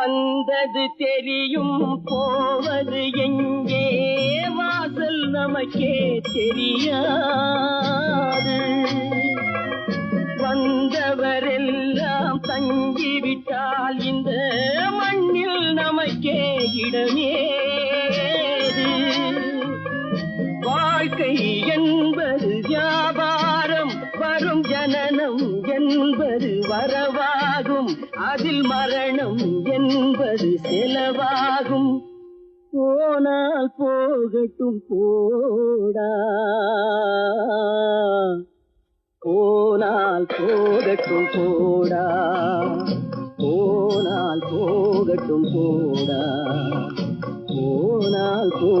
வந்தது தெரியும். போவது எங்கே? வாசல் நமக்கே தெரியாது. வந்தவரெல்லாம் தங்கிவிட்டால் இந்த மண்ணில் நமக்கே இடமேது. வாழ்க்கை என்பது வியாபாரம் வரும் ஜனனம் என்பது வரவா ஆகும் அதில் மரணம் என்பது செலவாகும். போனால் போகட்டும் போடா. போனால் போகட்டும் போடா. போனால் போகட்டும் போடா. போனால் போ